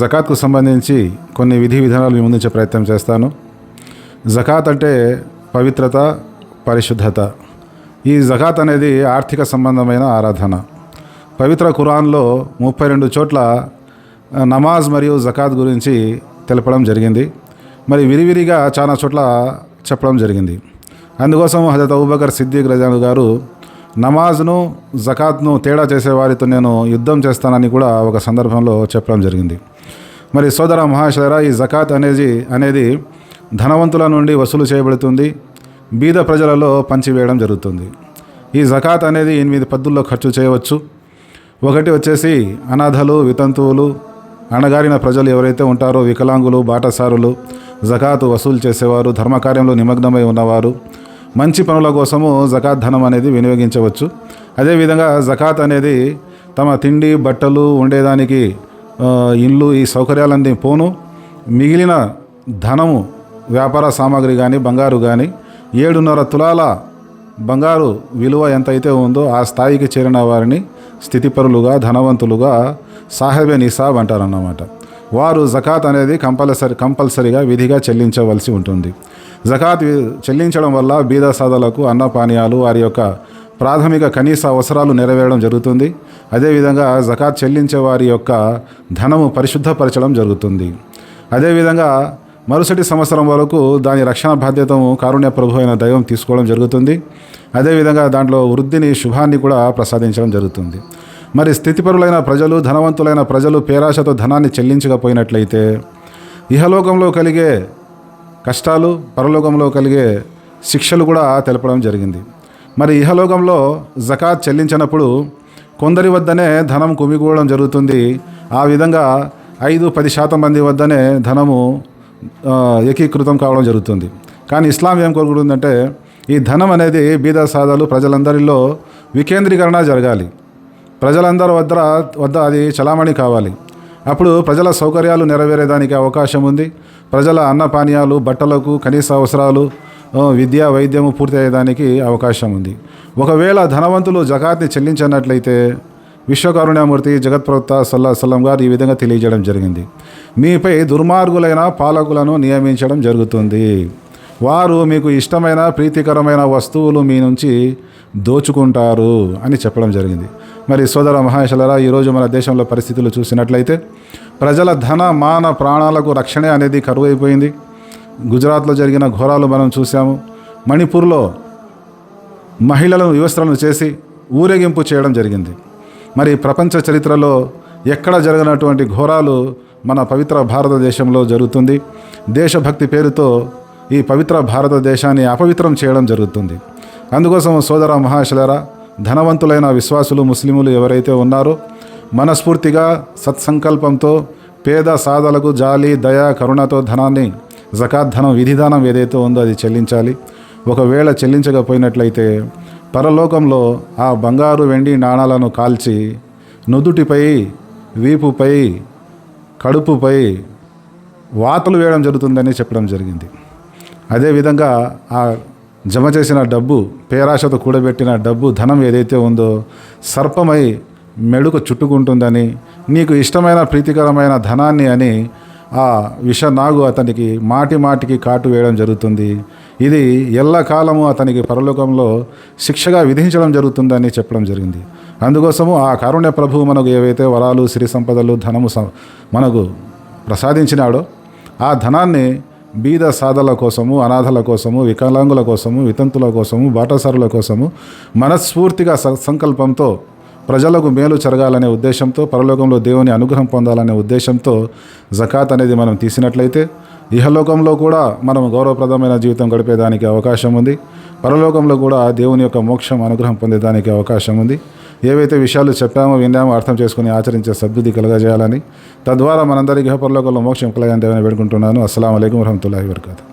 జకాత్కు సంబంధించి కొన్ని విధి విధానాలు మీ ముందుంచే ప్రయత్నం చేస్తాను. జకాత్ అంటే పవిత్రత పరిశుద్ధత. ఈ జకాత్ అనేది ఆర్థిక సంబంధమైన ఆరాధన. పవిత్ర ఖురాన్లో ముప్పై రెండు చోట్ల నమాజ్ మరియు జకాత్ గురించి తెలపడం జరిగింది. మరి విరివిరిగా చాలా చోట్ల చెప్పడం జరిగింది. అందుకోసం హజరత్ అబూబకర్ సిద్దిక్ రజాను గారు నమాజ్ను జకాత్ను తేడా చేసే వారితో నేను యుద్ధం చేస్తానని కూడా ఒక సందర్భంలో చెప్పడం జరిగింది. మరి సోదర మహాశయరా ఈ జకాత్ అనేది అనేది ధనవంతుల నుండి వసూలు చేయబడుతుంది. బీద ప్రజలలో పంచివేయడం జరుగుతుంది. ఈ జకాత్ అనేది ఎనిమిది పద్దుల్లో ఖర్చు చేయవచ్చు. ఒకటి వచ్చేసి అనాథలు వితంతువులు అణగారిన ప్రజలు ఎవరైతే ఉంటారో వికలాంగులు బాటసారులు జకాత్ వసూలు చేసేవారు ధర్మకార్యంలో నిమగ్నమై ఉన్నవారు మంచి పనుల కోసము జకాత్ ధనం అనేది వినియోగించవచ్చు. అదేవిధంగా జకాత్ అనేది తమ తిండి బట్టలు ఉండేదానికి ఇల్లు ఈ సౌకర్యాలన్నీ పోను. మిగిలిన ధనము వ్యాపార సామాగ్రి కానీ బంగారు కానీ ఏడున్నర తులాల బంగారు విలువ ఎంతైతే ఉందో ఆ స్థాయికి చేరిన వారిని స్థితిపరులుగా ధనవంతులుగా సాహెబే నిసాబ్ అంటారన్నమాట. వారు జకాత్ అనేది కంపల్సరీ కంపల్సరీగా విధిగా చెల్లించవలసి ఉంటుంది. జకాత్ వి- చెల్లించడం వల్ల బీద సాధలకు అన్నపానీయాలు వారి యొక్క ప్రాథమిక కనీస అవసరాలు నెరవేరడం జరుగుతుంది. అదేవిధంగా జకాత్ చెల్లించే వారి యొక్క ధనము పరిశుద్ధపరచడం జరుగుతుంది. అదేవిధంగా మరుసటి సంవత్సరం వరకు దాని రక్షణ బాధ్యతను కారుణ్య ప్రభు అయిన దైవం తీసుకోవడం జరుగుతుంది. అదేవిధంగా దాంట్లో వృద్ధిని శుభాన్ని కూడా ప్రసాదించడం జరుగుతుంది. మరి స్థితిపరులైన ప్రజలు ధనవంతులైన ప్రజలు పేరాశతో ధనాన్ని చెల్లించకపోయినట్లయితే ఇహలోకంలో కలిగే కష్టాలు పరలోకంలో కలిగే శిక్షలు కూడా తెలపడం జరిగింది. మరి ఇహలోకంలో జకాత్ చెల్లించినప్పుడు కొందరి వద్దనే ధనం కుమిగూడడం జరుగుతుంది. ఆ విధంగా ఐదు పది శాతం మంది వద్దనే ధనము ఏకీకృతం కావడం జరుగుతుంది. కానీ ఇస్లాం ఏం కోరుకుంటుందంటే ఈ ధనం అనేది బీద సాదాలు ప్రజలందరిలో వికేంద్రీకరణ జరగాలి. ప్రజలందరి వద్ద వద్ద అది చలామణి కావాలి. అప్పుడు ప్రజల సౌకర్యాలు నెరవేరేదానికి అవకాశం ఉంది. ప్రజల అన్నపానీయాలు బట్టలకు కనీస అవసరాలు విద్య వైద్యము పూర్తి అయ్యేదానికి అవకాశం ఉంది. ఒకవేళ ధనవంతులు జకాత్ని చెల్లించినట్లయితే విశ్వకరుణామూర్తి జగత్ప్రవక్త సల్లా సల్లం గారు ఈ విధంగా తెలియజేయడం జరిగింది. మీపై దుర్మార్గులైన పాలకులను నియమించడం జరుగుతుంది. వారు మీకు ఇష్టమైన ప్రీతికరమైన వస్తువులు మీ నుంచి దోచుకుంటారు అని చెప్పడం జరిగింది. మరి సోదర మహేశ్వరరా ఈరోజు మన దేశంలో పరిస్థితులు చూసినట్లయితే ప్రజల ధన మాన ప్రాణాలకు రక్షణ అనేది కరువైపోయింది. గుజరాత్లో జరిగిన ఘోరాలు మనం చూసాము మణిపూర్లో మహిళలను వివస్త్రలను చేసి ఊరేగింపు చేయడం జరిగింది. మరి ప్రపంచ చరిత్రలో ఎక్కడ జరగనటువంటి ఘోరాలు మన పవిత్ర భారతదేశంలో జరుగుతుంది? దేశభక్తి పేరుతో ఈ పవిత్ర భారతదేశాన్ని అపవిత్రం చేయడం జరుగుతుంది. అందుకోసం సోదర మహాశలరా ధనవంతులైన విశ్వాసులు ముస్లిములు ఎవరైతే ఉన్నారో మనస్ఫూర్తిగా సత్సంకల్పంతో పేద సాధలకు జాలి దయ కరుణతో ధనాన్ని జకాత్ ధనం విధిదానం ఏదైతే ఉందో అది చెల్లించాలి. ఒకవేళ చెల్లించకపోయినట్లయితే పరలోకంలో ఆ బంగారు వెండి నాణాలను కాల్చి నుదుటిపై వీపుపై కడుపుపై వాతలు వేయడం జరుగుతుందని చెప్పడం జరిగింది. అదేవిధంగా ఆ జమ చేసిన డబ్బు పేరాశతో కూడబెట్టిన డబ్బు ధనం ఏదైతే ఉందో సర్పమై మెడుకు చుట్టుకుంటుందని నీకు ఇష్టమైన ప్రీతికరమైన ధనాన్ని అని ఆ విషనాగు అతనికి మాటి మాటికి కాటు వేయడం జరుగుతుంది. ఇది ఎల్లకాలము అతనికి పరలోకంలో శిక్షగా విధించడం జరుగుతుందని చెప్పడం జరిగింది. అందుకోసము ఆ కారుణ్య ప్రభువు మనకు ఏవైతే వరాలు సిరి సంపదలు ధనము స- మనకు ప్రసాదించినాడో ఆ ధనాన్ని బీద సాధల కోసము అనాథల కోసము వికలాంగుల కోసము వితంతుల కోసము బాటసారుల కోసము మనస్ఫూర్తిగా స- సంకల్పంతో ప్రజలకు మేలు జరగాలనే ఉద్దేశంతో పరలోకంలో దేవుని అనుగ్రహం పొందాలనే ఉద్దేశంతో జకాత్ అనేది మనం తీసినట్లయితే ఇహలోకంలో కూడా మనం గౌరవప్రదమైన జీవితం గడిపేదానికి అవకాశం ఉంది. పరలోకంలో కూడా దేవుని యొక్క మోక్షం అనుగ్రహం పొందేదానికి అవకాశం ఉంది. ఏవైతే విషయాలు చెప్పామో విన్నామో అర్థం చేసుకుని ఆచరించే సద్బుద్ధి కలగజేయాలని తద్వారా మనందరికీ పరలోకంలో మోక్షం కలగాలని దేవుని వేడుకుంటున్నాను. అస్సలం అయికం వరహమతుల్లాhi వరకాతు